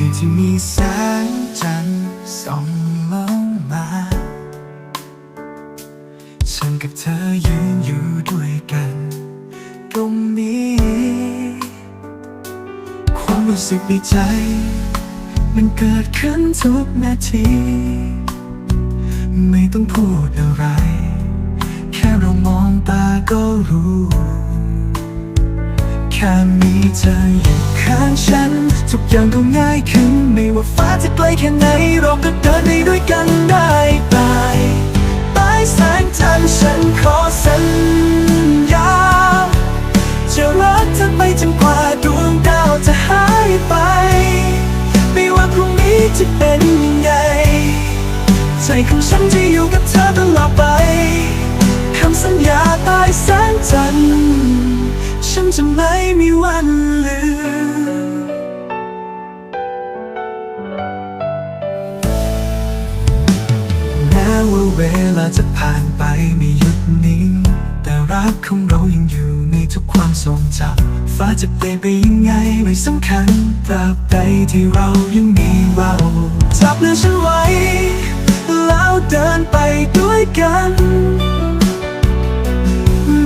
คือที่มีแสงจันทร์ส่องลงมา ฉันกับเธอยืนอยู่ด้วยกัน ตรงนี้ ความรู้สึกในใจ มันเกิดขึ้นทุกนาที ไม่ต้องพูดอะไร แค่เรามองตาก็รู้ แค่มีเธออยู่ข้างฉัน ทุกอย่างก็ง่ายขึ้น ไม่ว่าฟ้าจะไกลแค่ไหน เราก็เดินไปด้วยกันได้ไปใต้แสงจันทร์ฉันขอสัญญาจะรักเธอไปจนกว่าดวงดาวจะหายไป ไม่ว่าพรุ่งนี้จะเป็นยังไงใจของฉันจะอยู่กับเธอตลอดไปคำสัญญาใต้แสงจันทร์ เวลาจะผ่านไปไม่หยุดนิ่งแต่รักของเรายังอยู่ในทุกความทรงจำฟ้าจะเปลี่ยนไปยังไงไม่สำคัญตราบใดที่เรายังมีเราจับมือฉันไว้ แล้วเดินไปด้วยกัน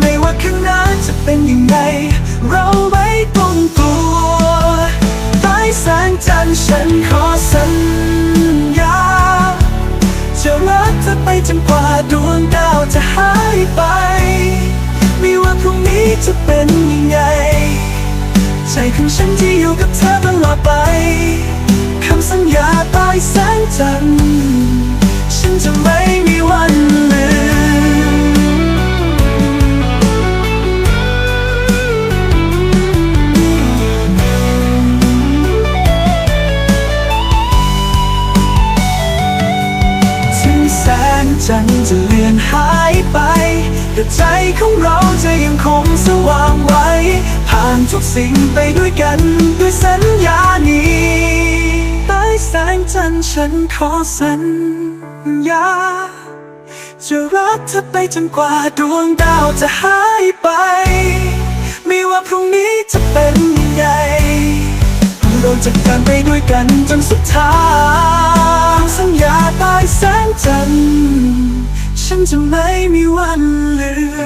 ไม่ว่าข้างหน้าจะ ของฉันที่อยู่กับเธอตลอดไป คำสัญญาใต้แสงจันทร์ฉันจะไม่มีวันลืมถึงแสงจันทร์จะเลือนหายไป แต่ใจของเราจะยังคง ทุกสิ่งไปด้วยกัน ด้วยสัญญานี้ใต้แสงจันทร์ฉันขอสัญญา จะรักเธอไปจนกว่าดวงดาวจะหายไป ไม่ว่าพรุ่งนี้จะเป็นยังไงเราจะเดินไปด้วยกันจนสุดท้ายสัญญาใต้แสงจันทร์ฉันจะไม่มีวันลืม